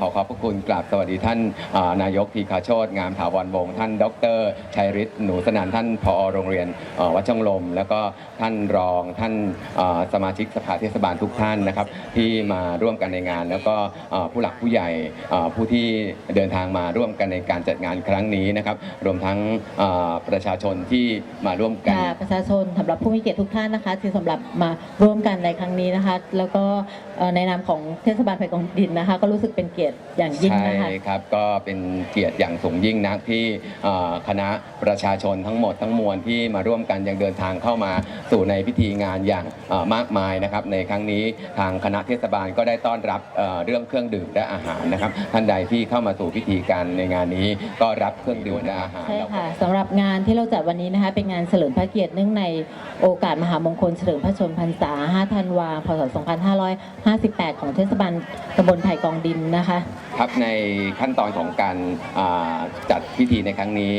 ขอขอบพระคุณกราบสวัสดีท่านนายกทีคาโชตงามถาวรวงศ์ท่าน ดรชัยฤทธิ์หนูสนานท่านผอโรงเรียนวัดช่องลม แล้วก็ท่านรองท่านสมาชิกสภาเทศบาลทุกท่านนะครับ ที่มาร่วมกันในงาน แล้วก็ผู้หลักผู้ใหญ่ผู้ที่เดินทางมาร่วมกันในการจัดงานครั้งนี้นะครับ รวมทั้งประชาชนที่มาร่วมกันประชาชนสำหรับผู้มีเกียรติทุกท่านนะคะที่สำหรับมาร่วมกันในครั้งนี้นะคะ แล้วก็ในนามของเทศบาลไผ่กองดินนะคะ ก็รู้สึกเป็นเกียรติอย่างยิ่งใช่นะคะ ครับก็เป็นเกียรติอย่างสูงยิ่งนักที่เอ่อคณะประชาชนทั้งหมดทั้งมวลที่มาร่วมกันยังเดินทางเข้ามาสู่ในพิธีงานอย่างเอ่อมากมายนะครับในครั้งนี้ทางคณะเทศบาลก็ได้ต้อนรับเอ่อเรื่องเครื่องดื่มและอาหารนะครับ ท่านใดที่เข้ามาสู่พิธีการในงานนี้ก็รับเครื่องดื่มและอาหาร ใช่ค่ะสำหรับงานที่เราจัดวันนี้นะคะ เป็นงานเฉลิมพระเกียรติเนื่องในโอกาสมหามงคลเฉลิมพระชนมพรรษา 5 ธันวาคมพศ 2558 ของเทศบาลตำบลไผ่กองดินนะคะครับในขั้นตอนของการจัดพิธีในครั้งนี้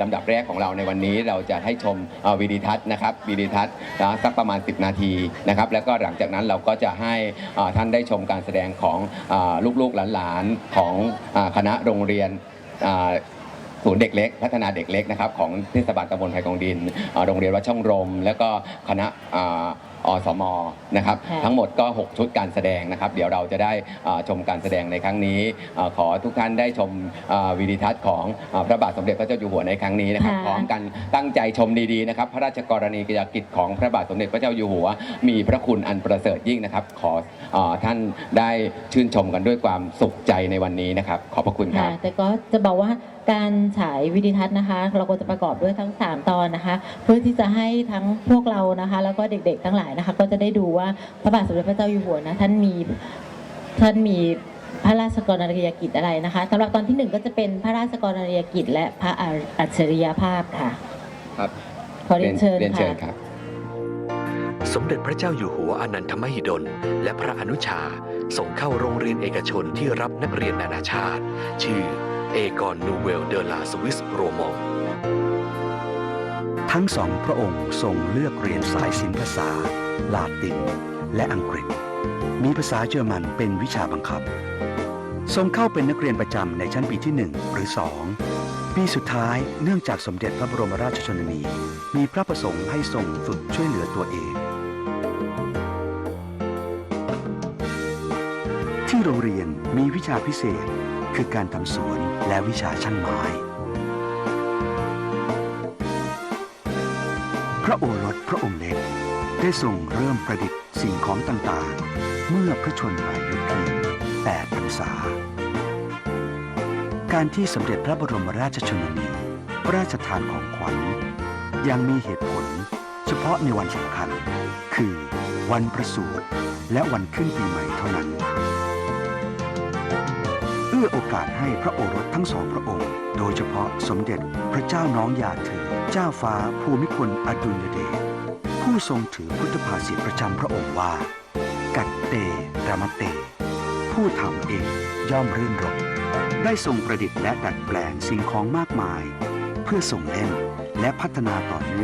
ลำดับแรกของเราในวันนี้เราจะให้ชมวิดีทัศน์นะครับวิดีทัศน์นะสักประมาณ 10 นาทีนะครับ แล้วก็หลังจากนั้นเราก็จะให้ท่านได้ชมการแสดงของอลูกๆหลานๆของคณะโรงเรียนศูนย์เด็กเล็ก พัฒนาเด็กเล็กนะครับของเทศบาลตำบลไผ่กองดิน โรงเรียนวัดช่องรม แล้วก็คณะ อ่าอสมนะครับค่ะ ทั้งหมดก็ 6 ชุดการแสดงนะครับ เดี๋ยวเราจะได้อ่าชมการแสดงในครั้งนี้อ่าขอทุกท่านได้ชมอ่าวิดีทัศน์ของอ่าพระบาทสมเด็จพระเจ้าอยู่หัวในครั้งนี้นะครับค่ะพร้อมกันตั้งใจชมดีๆนะครับ พระราชกรณียกิจของพระบาทสมเด็จพระเจ้าอยู่หัว มีพระคุณอันประเสริฐยิ่งนะครับ ขออาท่านได้ชื่นชมกันด้วยความสุขใจในวันนี้นะครับ ขอบพระคุณคค่ะรับแต่ก็จะบอกว่าการฉายวิดีทัศน์นะคะ เราก็จะประกอบด้วยทั้ง 3 ตอนนะคะ เพื่อที่จะให้ทั้งพวกเรานะคะ แล้วก็เด็กๆ ทั้งหลายนะคะ ก็จะได้ดูว่าพระบาทสมเด็จพระเจ้าอยู่หัวนะท่านมีท่านมีพระราชกรณียกิจอะไรนะคะสำหรับตอนที่หนึ่งก็จะเป็นพระราชกรณียกิจ และพระอัจฉริยภาพค่ะครับขอเรียนเชิญเรียนเชิญค่ะครับสมเด็จพระเจ้าอยู่หัวอนันทมหิดล และพระอนุชาส่งเข้าโรงเรียนเอกชนที่รับนักเรียนนานาชาติ ชื่อเอกอนนูเวลเดอลาสวิสโรมอง ทั้งสองพระองค์ทรงเลือกเรียนสายศิลปภาษา ลาติน และอังกฤษ มีภาษาเยอรมันเป็นวิชาบังคับ ทรงเข้าเป็นนักเรียนประจำในชั้นปีที่ 1 หรือ 2 ปีสุดท้ายเนื่องจากสมเด็จพระบรมราชชนนี มีพระประสงค์ให้ทรงฝึกช่วยเหลือตัวเอง ที่โรงเรียนมีวิชาพิเศษคือการทำสวนและวิชาช่างไม้ พระโอรสพระองค์เล็กได้ทรงเริ่มประดิษฐ์สิ่งของต่างๆ เมื่อพระชนมายุเพียง8พรรษา การที่สมเด็จพระบรมราชชนนีพระราชทานของขวัญ ยังมีเหตุผลเฉพาะในวันสำคัญ คือวันประสูติและวันขึ้นปีใหม่เท่านั้น เอื้อโอกาสให้พระโอรสทั้งสองพระองค์ โดยเฉพาะสมเด็จพระเจ้าน้องยาเธอ เจ้าฟ้าภูมิพลอดุลยเดชผู้ทรงถือพุทธภาษิตประจำพระองค์ว่า กัดเตระมเต ผู้ทำเองย่อมรื่นรมได้ทรงประดิษฐ์และดัดแปลงสิ่งของมากมาย เพื่อส่งเล่นและพัฒนาต่อเนื่อง